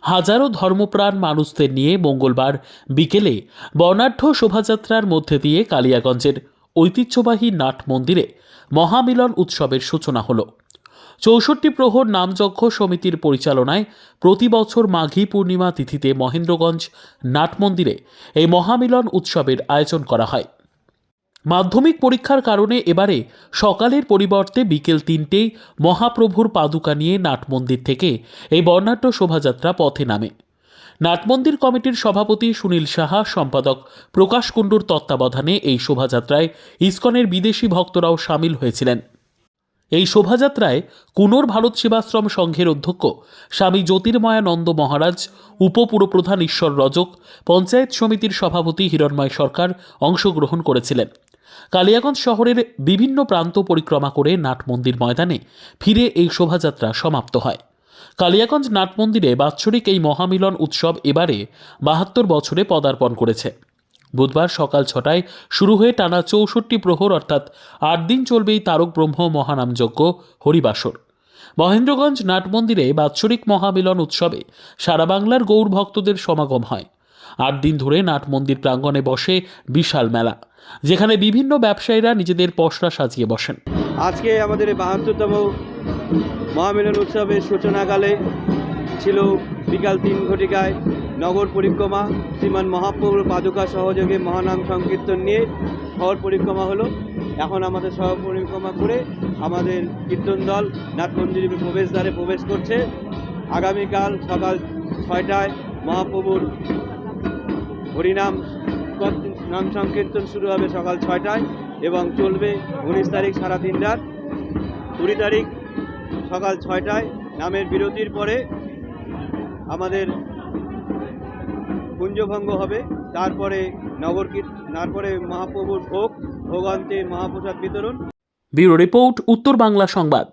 হাজারো ধর্মপ্রাণ মানুষদের নিয়ে মঙ্গলবার বিকেলে বর্ণাঢ্য শোভাযাত্রার মধ্যে দিয়ে কালিয়াগঞ্জের ঐতিহ্যবাহী নাট মন্দিরে মহামিলন উৎসবের সূচনা হলো। চৌষট্টি প্রহর নামযজ্ঞ সমিতির পরিচালনায় প্রতি বছর মাঘী পূর্ণিমা তিথিতে মহেন্দ্রগঞ্জ নাট মন্দিরে এই মহামিলন উৎসবের আয়োজন করা হয়। মাধ্যমিক পরীক্ষার কারণে এবারে সকালের পরিবর্তে বিকেল তিনটেই মহাপ্রভুর পাদুকা নিয়ে নাটমন্দির থেকে এই বর্ণাঢ্য শোভাযাত্রা পথে নামে। নাটমন্দির কমিটির সভাপতি সুনীল সাহা, সম্পাদক প্রকাশ কুণ্ডুর তত্ত্বাবধানে এই শোভাযাত্রায় ইসকনের বিদেশি ভক্তরাও সামিল হয়েছিলেন। এই শোভাযাত্রায় কুনোর ভারত সেবাশ্রম সংঘের অধ্যক্ষ স্বামী জ্যোতির্ময়ানন্দ মহারাজ, উপপুরপ্রধান ঈশ্বর রজক, পঞ্চায়েত সমিতির সভাপতি হিরণময় সরকার অংশগ্রহণ করেছিলেন। কালিয়াগঞ্জ শহরের বিভিন্ন প্রান্ত পরিক্রমা করে নাটমন্দির ময়দানে ফিরে এই শোভাযাত্রা সমাপ্ত হয়। কালিয়াগঞ্জ নাটমন্দিরে বাৎসরিক এই মহামিলন উৎসব এবারে বাহাত্তর বছরে পদার্পণ করেছে। বুধবার সকাল ছটায় শুরু হয়ে টানা চৌষট্টি প্রহর অর্থাৎ আট দিন চলবে এই তারক ব্রহ্ম মহানামযজ্ঞ হরিবাসর। মহেন্দ্রগঞ্জ নাটমন্দিরে বাৎসরিক মহামিলন উৎসবে সারা বাংলার গৌর ভক্তদের সমাগম হয়। আট দিন ধরে নাট মন্দির প্রাঙ্গণে বসে বিশাল মেলা, যেখানে বিভিন্ন ব্যবসায়ীরা নিজেদের পসরা সাজিয়ে বসেন। আজকে আমাদের বাহাত্তরতম মহামিলন উৎসবের সূচনাকালে ছিল বিকাল তিন ঘটিকায় নগর পরিক্রমা, শ্রীমান মহাপ্রভুর পাদুকা সহযোগে মহানাম সংকীর্তন নিয়ে শহর পরিক্রমা হলো। এখন আমাদের শহর পরিক্রমা করে আমাদের কীর্তন দল নাট মন্দিরের প্রবেশদ্বারে প্রবেশ করছে। আগামীকাল সকাল ছয়টায় মহাপ্রভুর হরিনাম নাম সংকীর্তন শুরু হবে সকাল ছয়টায় এবং চলবে উনিশ তারিখ সারা দিন রাত। কুড়ি তারিখ সকাল ছয়টায় নামের বিরতির পরে আমাদের কুঞ্জভঙ্গ হবে। তারপরে নগর তারপরে মহাপ্রভুর ভোগ, ভোগান্তে মহাপ্রসাদ বিতরণ। ব্যুরো রিপোর্ট, উত্তর বাংলা সংবাদ।